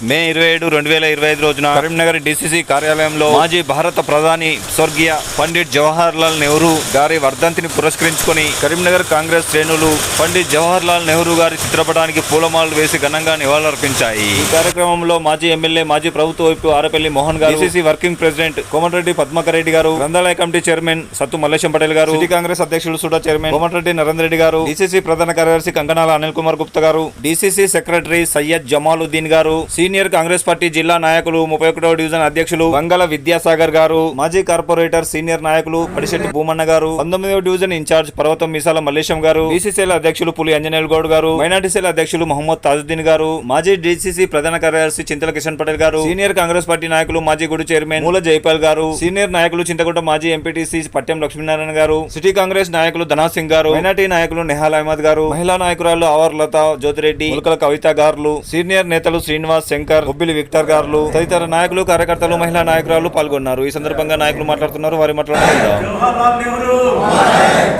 మే ఇరవై ఏడు రెండు వేల ఇరవై ఐదు రోజున కరీంనగర్ డిసిసి కార్యాలయంలో మాజీ భారత ప్రధాని స్వర్గీయ పండిట్ జవహర్ లాల్ నెహ్రూ గారి వర్ధంతిని పురస్కరించుకొని కరీంనగర్ కాంగ్రెస్ శ్రేణులు పండిట్ జవహర్ లాల్ నెహ్రూ గారి చిత్రపటానికి పూలమాలలు వేసి ఘనంగా నివాళులర్పించాయి. ఈ కార్యక్రమంలో మాజీ ఎమ్మెల్యే మాజీ ప్రభుత్వ వైపు ఆరపల్లి మోహన్ గారు DCC working president Komatireddy Padmakareddy గారు గ్రంథాలయ కమిటీ చైర్మన్ సత్తు మల్లేశం పటేల్ గారు సిటీ కాంగ్రెస్ అధ్యక్షులు సుడా చైర్మన్ కోమటిరెడ్డి నరేంద్ర రెడ్డి గారు డిసిసి ప్రధాన కార్యదర్శి కంకణాల అనిల్ కుమార్ గుప్తా గారు డిసిసి సెక్రటరీ సయ్యద్ జమాలుద్దీన్ గారు సీనియర్ కాంగ్రెస్ పార్టీ జిల్లా నాయకులు ముప్పై ఒకటో డివిజన్ అధ్యక్షులు వంగల విద్యాసాగర్ గారు మాజీ కార్పొరేటర్ సీనియర్ నాయకులు పడిశెట్టి భూమన్న గారు పంతొమ్మిదవ డివిజన్ ఇన్ఛార్జ్ పర్వతం మిసాల మల్లేశం గారు బీసీసీల అధ్యక్షులు పులి అంజనేయులు గౌడ్ గారు మైనార్టీ సెల్ అధ్యక్షులు మహమ్మద్ తాజుద్దీన్ గారు మాజీ డిసిసి ప్రధాన కార్యదర్శి చింతల కిషన్ పటేల్ గారు సీనియర్ కాంగ్రెస్ పార్టీ నాయకులు మాజీ గుడి చైర్మన్ మూల జైపాల్ గారు సీనియర్ నాయకులు చింతకుంట మాజీ ఎంపీటీసీ పట్టెం లక్ష్మీనారాయణ గారు సిటీ కాంగ్రెస్ నాయకులు ధనా సింగ్ గారు మైనార్టీ నాయకులు నెహాల్ అహ్మద్ గారు మహిళా నాయకురాలు అవర్ లత జ్యోతిరెడ్డి ములకల కవిత గారులు సీనియర్ నేతలు శ్రీనివాస్ శంకర్ బొబ్బిలి విక్టర్ గారులు తదితర నాయకులు కార్యకర్తలు మహిళా నాయకురాలు పాల్గొన్నారు. ఈ సందర్భంగా నాయకులు మాట్లాడుతున్నారు. వారి మాట్లాడుతున్నారు జవహర్లాల్ నెహ్రూ!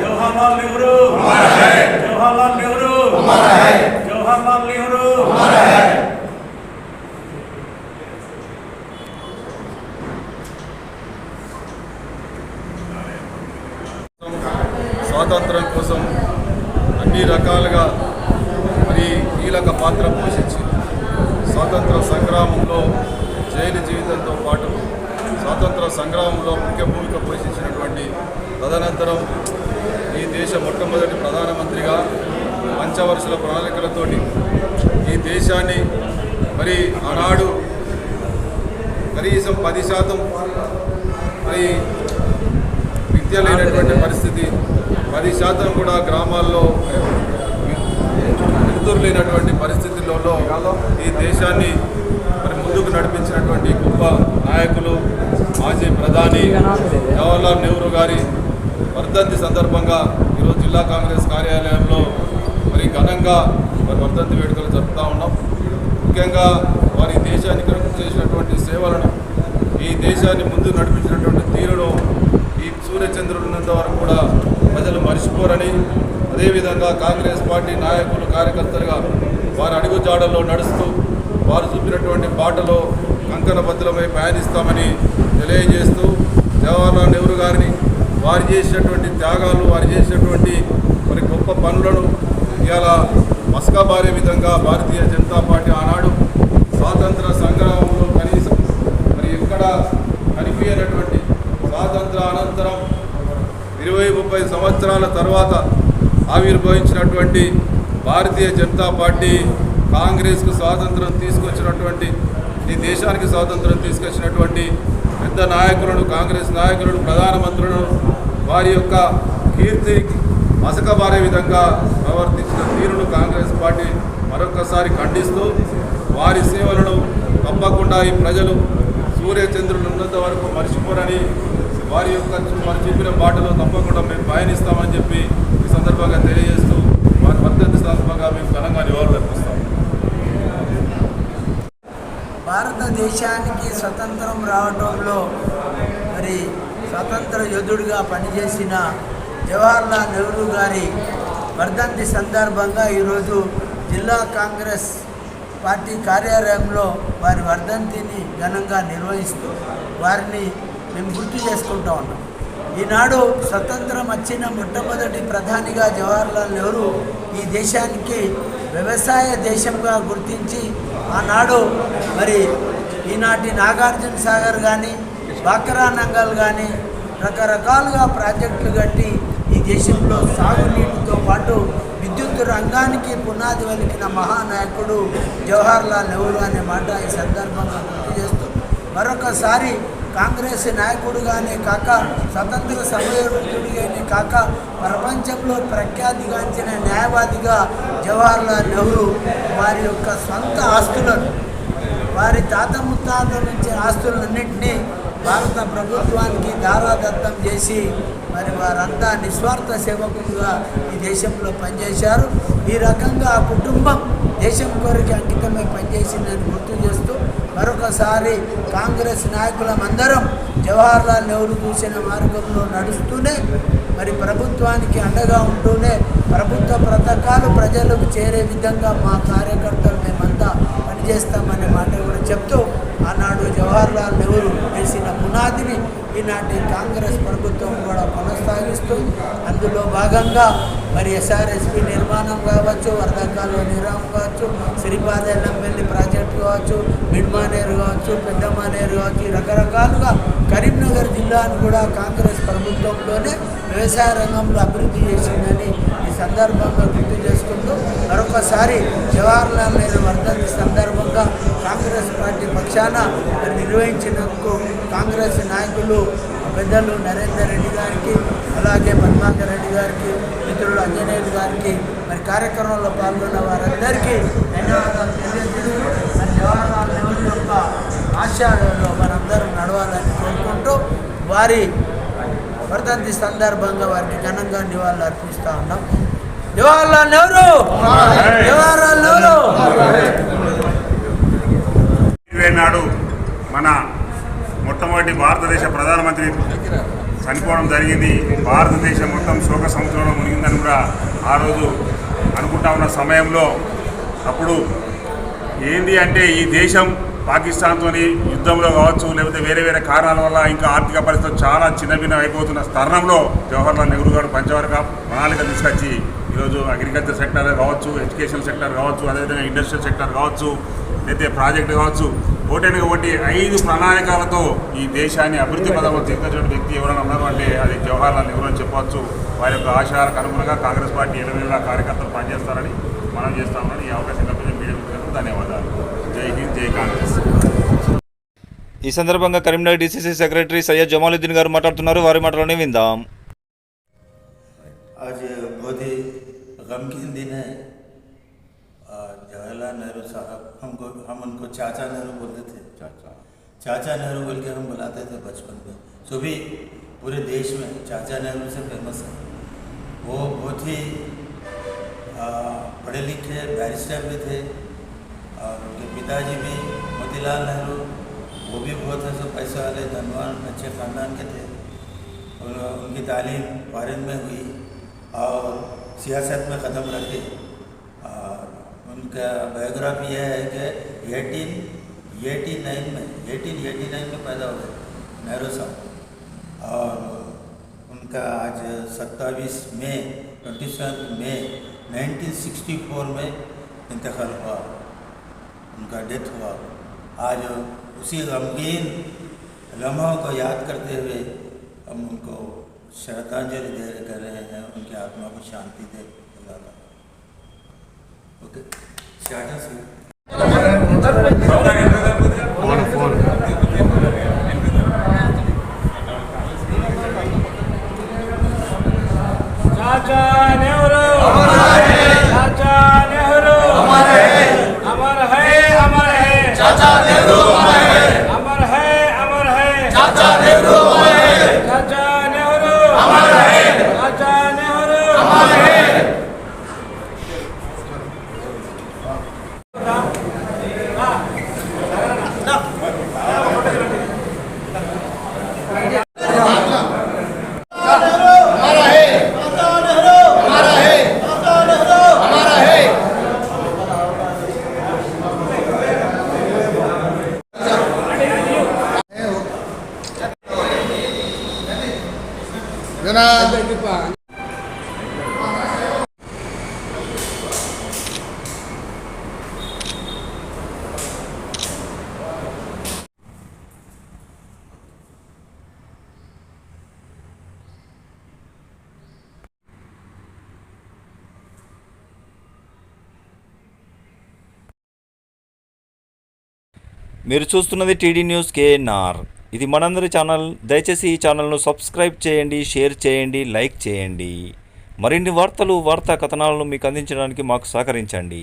జవహర్లాల్ నెహ్రూ! జవహర్లాల్ నెహ్రూ! జవహర్లాల్ నెహ్రూ! స్వాతంత్రం కోసం అన్ని రకాలుగా మరి కీలక పాత్ర పోషించి స్వాతంత్ర సంగ్రామంలో జైలు జీవితంతో పాటు స్వాతంత్ర సంగ్రామంలో ముఖ్య భూమిక పోషించినటువంటి తదనంతరం ఈ దేశ మొట్టమొదటి ప్రధానమంత్రిగా పంచవర్షుల ప్రణాళికలతోటి ఈ దేశాన్ని మరి ఆనాడు కనీసం పది శాతం మరి విద్య లేనటువంటి పరిస్థితి పది శాతం కూడా గ్రామాల్లో వెలుతురు లేనటువంటి పరిస్థితి దేశాన్ని మరి ముందుకు నడిపించినటువంటి గొప్ప నాయకులు మాజీ ప్రధాని జవహర్లాల్ నెహ్రూ గారి వర్ధంతి సందర్భంగా ఈరోజు జిల్లా కాంగ్రెస్ కార్యాలయంలో మరి ఘనంగా మరి వర్ధంతి వేడుకలు జరుపుతూ ఉన్నాం. ముఖ్యంగా వారి దేశానికి చేసినటువంటి సేవలను ఈ దేశాన్ని ముందు నడిపించినటువంటి తీరును ఈ సూర్యచంద్రుడు ఉన్నంత వరకు కూడా ప్రజలు మర్చిపోరని అదేవిధంగా కాంగ్రెస్ పార్టీ నాయకులు కార్యకర్తలుగా వారి అడుగుజాడల్లో నడుస్తూ వారు చూపినటువంటి బాటలో కంకణ భద్రమై ప్రయాణిస్తామని తెలియజేస్తూ జవహర్లాల్ నెహ్రూ గారిని వారు చేసినటువంటి త్యాగాలు వారు చేసినటువంటి మరి గొప్ప పనులను ఇలా మస్కాబారే విధంగా భారతీయ జనతా పార్టీ ఆనాడు స్వాతంత్ర సంగ్రామంలో కనీసం మరి ఎక్కడ కనిపించినటువంటి స్వాతంత్ర అనంతరం ఇరవై ముప్పై సంవత్సరాల తర్వాత ఆవిర్భవించినటువంటి భారతీయ జనతా పార్టీ కాంగ్రెస్కు స్వాతంత్రం తీసుకొచ్చినటువంటి ఈ దేశానికి స్వాతంత్రం తీసుకొచ్చినటువంటి పెద్ద నాయకులను కాంగ్రెస్ నాయకులను ప్రధానమంత్రులను వారి యొక్క కీర్తి మసకబారే విధంగా ప్రవర్తించిన తీరును కాంగ్రెస్ పార్టీ మరొకసారి ఖండిస్తూ వారి సేవలను తప్పకుండా ఈ ప్రజలు సూర్యచంద్రులు ఉన్నంత వరకు మర్చిపోరని వారి యొక్క వారు చెప్పిన బాటలో తప్పకుండా మేము పయనిస్తామని చెప్పి ఈ సందర్భంగా తెలియజేస్తూ మేము ఘనంగా భారతదేశానికి స్వతంత్రం రావడంలో మరి స్వతంత్ర యోధుడిగా పనిచేసిన జవహర్లాల్ నెహ్రూ గారి వర్ధంతి సందర్భంగా ఈరోజు జిల్లా కాంగ్రెస్ పార్టీ కార్యాలయంలో వారి వర్ధంతిని ఘనంగా నిర్వహిస్తూ వారిని మేము గుర్తు చేసుకుంటా ఉన్నాం. ఈనాడు స్వతంత్రం వచ్చిన మొట్టమొదటి ప్రధానిగా జవహర్లాల్ నెహ్రూ ఈ దేశానికి వ్యవసాయ దేశంగా గుర్తించి ఆనాడు మరి ఈనాటి నాగార్జున సాగర్ కానీ బాకరా నంగల్ కానీ రకరకాలుగా ప్రాజెక్టులు కట్టి ఈ దేశంలో సాగునీటితో పాటు విద్యుత్ రంగానికి పునాది వలికిన మహానాయకుడు జవహర్లాల్ నెహ్రూ అనే మాట ఈ సందర్భంగా గుర్తు చేస్తూ మరొకసారి కాంగ్రెస్ నాయకుడుగానే కాక స్వతంత్ర సమయోడుగానే కాక ప్రపంచంలో ప్రఖ్యాతిగాంచిన న్యాయవాదిగా జవహర్లాల్ నెహ్రూ వారి యొక్క సొంత ఆస్తులను వారి తాత ముత్తాతల నుంచి ఆస్తులన్నింటినీ భారత ప్రభుత్వానికి దారాదత్తం చేసి మరి వారంతా నిస్వార్థ సేవకులుగా ఈ దేశంలో పనిచేశారు. ఈ రకంగా ఆ కుటుంబం దేశం కొరకు అంకితమై పనిచేసిందని గుర్తు చేస్తూ మరొకసారి కాంగ్రెస్ నాయకులమందరం జవహర్లాల్ నెహ్రూ చూసిన మార్గంలో నడుస్తూనే మరి ప్రభుత్వానికి అండగా ఉంటూనే ప్రభుత్వ పథకాలు ప్రజలకు చేరే విధంగా మా కార్యకర్తలు మేమంతా చేస్తామనే మాట కూడా చెప్తూ ఆనాడు జవహర్లాల్ నెహ్రూ వేసిన పునాదిని ఈనాటి కాంగ్రెస్ ప్రభుత్వం కూడా కొనసాగిస్తూ అందులో భాగంగా మరి ఎస్ఆర్ఎస్పి నిర్మాణం కావచ్చు వరదకాలు నిర్మాణం కావచ్చు శ్రీపాదెల్లంపల్లి ప్రాజెక్ట్ కావచ్చు మిడ్మానేరు కావచ్చు పెద్దమానేరు కావచ్చు రకరకాలుగా కరీంనగర్ జిల్లాను కూడా కాంగ్రెస్ ప్రభుత్వంలోనే వ్యవసాయ రంగంలో అభివృద్ధి చేసిందని ఈ సందర్భంగా గుర్తు చేసుకుంటూ మరొకసారి జవహర్లాల్ నెహ్రూ వర్ధంతి పక్షాన నిర్వహించినందుకు కాంగ్రెస్ నాయకులు పెద్దలు నరేందర్ రెడ్డి గారికి అలాగే పద్మాకర్ రెడ్డి గారికి మిత్రుడు అంజనేయులు గారికి మరి కార్యక్రమంలో పాల్గొన్న వారందరికీ ధన్యవాదాలు తెలియజేస్తూ మరి జవహర్లాల్ నెహ్రూ యొక్క ఆశయాలలో మనందరం నడవాలని కోరుకుంటూ వారి వర్ధంతి సందర్భంగా వారికి ఘనంగా నివాళులు అర్పిస్తూ ఉన్నాం. జవహర్లాల్ నెహ్రూ! జవహర్లాల్ నెహ్రూ! ఇరవై నాడు మన మొట్టమొదటి భారతదేశ ప్రధానమంత్రి చనిపోవడం జరిగింది. భారతదేశం మొత్తం శోక సంవత్సరంలో మునిగిందని కూడా ఆ రోజు అనుకుంటా ఉన్న సమయంలో అప్పుడు ఏంది అంటే ఈ దేశం పాకిస్తాన్తో యుద్ధంలో కావచ్చు లేకపోతే వేరే వేరే కారణాల వల్ల ఇంకా ఆర్థిక పరిస్థితి చాలా చిన్నభిన్నం అయిపోతున్న తరుణంలో జవహర్లాల్ నెహ్రూ గారు పంచవర్గ ప్రణాళిక తీసుకొచ్చి ఈరోజు అగ్రికల్చర్ సెక్టర్ కావచ్చు ఎడ్యుకేషన్ సెక్టర్ కావచ్చు అదేవిధంగా ఇండస్ట్రియల్ సెక్టర్ కావచ్చు లేకపోతే ప్రాజెక్టు కావచ్చు ఒకటి ఒకటి ఐదు ప్రణాళికలతో ఈ దేశాన్ని అభివృద్ధి పదంలో తీసుకొచ్చిన వ్యక్తి ఎవరైనా ఉన్నారు అంటే అది జవహర్లాల్ నెహ్రూ అని చెప్పవచ్చు వారి యొక్క ఆశయాలకు అనుగుణంగా కాంగ్రెస్ పార్టీ ఎలవేళ కార్యకర్తలు పనిచేస్తారని మనం చేస్తామని ఈ అవకాశం కల్పించిన మీడియా మిత్రులకు ధన్యవాదాలు జై హింద్ జై కాంగ్రెస్ ఈ సందర్భంగా కరీంనగర్ డీసీసీ సెక్రటరీ సయ్యద్ జమాలుద్దీన్ గారు మాట్లాడుతున్నారు వారి మాటలోనే విందాం आज बहुत ही गमगीन दिन है और जवाहरलाल नेहरू साहब हमको हम उनको चाचा नेहरू बोलते थे। चाचा। चाचा नेहरू बोल के हम बुलाते थे बचपन में। सो भी पूरे देश में चाचा नेहरू से फ़ेमस है। वो बहुत ही पढ़े लिखे बैरिस्टर भी थे और उनके पिताजी भी मोतीलाल नेहरू वो भी बहुत ऐसे पैसे वाले धनवान अच्छे ख़ानदान के थे। उनकी तालीम फॉरेन में हुई और सियासत में ख़त्म रखी। उनका बायोग्राफी यह है कि एटीन एटी नाइन में एटीन एटी नाइन में पैदा हुए नेहरू साहब। और उनका आज सत्ताईस मई ट्वेंटी सेवन मई 1964 में इंतकाल हुआ। उनका डेथ हुआ। आज उसी गमगीन लम्हों को याद करते हुए हम उनको श्रद्धांजलि दे कर रहे हैं, उनकी आत्मा को शांति दे। ओके। स्टार्टर Yardım మీరు చూస్తున్నది టీడీ న్యూస్ కేఎన్ఆర్. ఇది మనందరి ఛానల్. దయచేసి ఈ ఛానల్ను సబ్స్క్రైబ్ చేయండి షేర్ చేయండి లైక్ చేయండి. మరిన్ని వార్తలు వార్తా కథనాలను మీకు అందించడానికి మాకు సహకరించండి.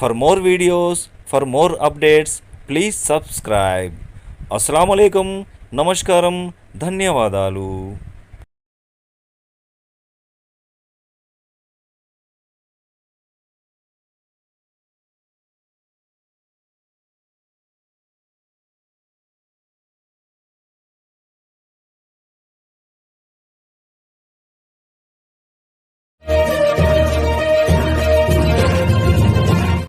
For more videos for more updates please subscribe. అస్సలం నమస్కారం. ధన్యవాదాలు.